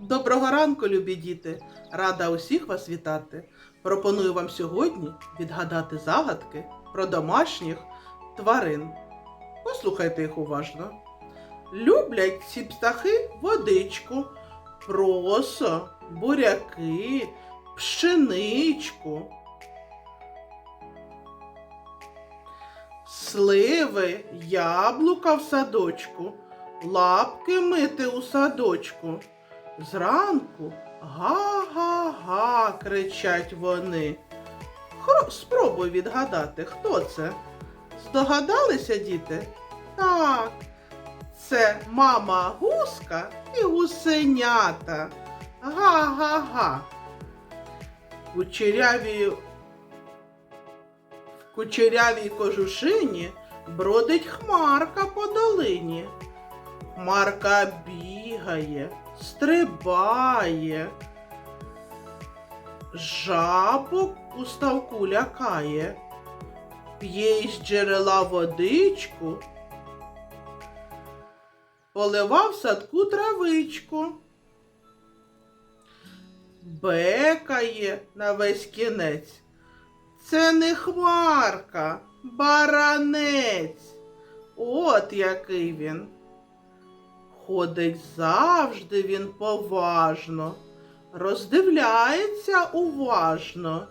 Доброго ранку, любі діти! Рада усіх вас вітати. Пропоную вам сьогодні відгадати загадки про домашніх тварин. Послухайте їх уважно. Люблять ці птахи водичку, просо, буряки, пшеничку. Сливи, яблука в садочку, лапки мити у садочку. Зранку га-га-га кричать вони. Хро... Спробуй відгадати, хто це? Здогадалися, діти? Так, це мама гуска і гусенята. Га-га-га. Кучеряві... В кучерявій кожушині бродить хмарка по долині. Хмарка бігає, стрибає, жабок у ставку лякає, п'є із джерела водичку, поливав садку травичку, бекає на весь кінець. Це не хмарка, баранець. От який він. Ходить завжди він поважно, роздивляється уважно,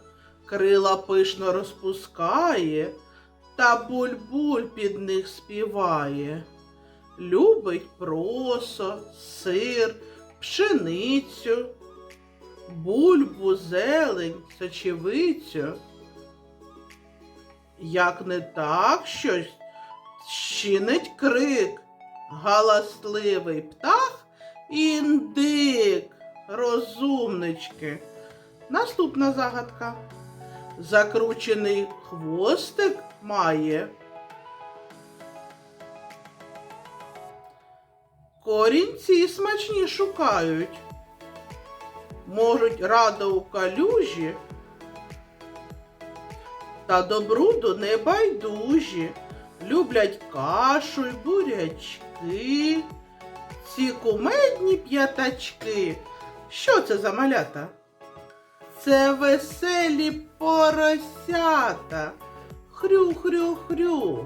крила пишно розпускає, та буль-буль під них співає. Любить просо, сир, пшеницю, бульбу, зелень, сочевицю. Як не так щось, чинить крик галасливий птах індик, розумнички. Наступна загадка. Закручений хвостик має. Корінці смачні шукають. Можуть радо у калюжі, та до бруду не. Люблять кашу й бурячки, ці кумедні п'ятачки. Що це за малята? Це веселі поросята. Хрю-хрю-хрю.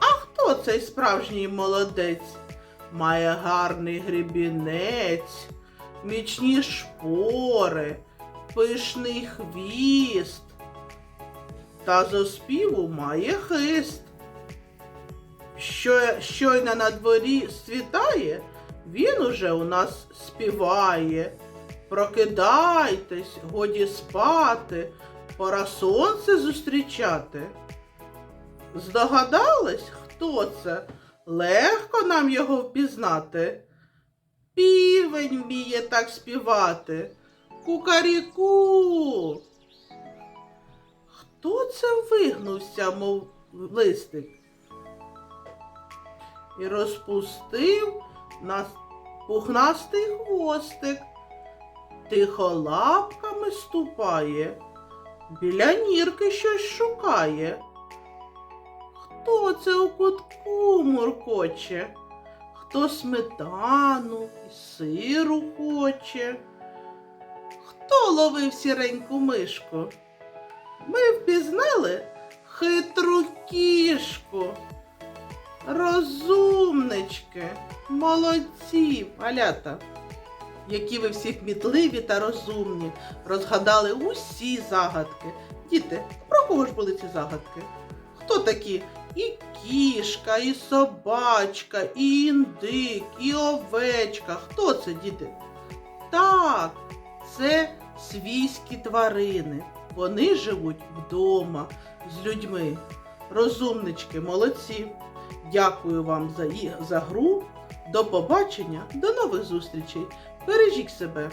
А хто цей справжній молодець? Має гарний гребінець, мічні шпори, пишний хвіст та з оспіву має хист. Що, щойно на дворі світає, він уже у нас співає. Прокидайтесь, годі спати, пора сонце зустрічати. Здогадались, хто це? Легко нам його впізнати. Півень вміє так співати. Кукаріку. Хто це вигнувся, мов листик? І розпустив на пухнастий хвостик, тихо лапками ступає, біля нірки щось шукає. Хто це у кутку муркоче? Хто сметану і сиру хоче? Хто ловив сіреньку мишку? Ми впізнали хитру кішку. Розумнички, молодці, малята, які ви всі кмітливі та розумні, розгадали усі загадки. Діти, про кого ж були ці загадки? Хто такі? І кішка, і собачка, і індик, і овечка. Хто це, діти? Так, це свійські тварини. Вони живуть вдома з людьми. Розумнички, молодці. Дякую вам за, за гру. До побачення, до нових зустрічей. Бережіть себе.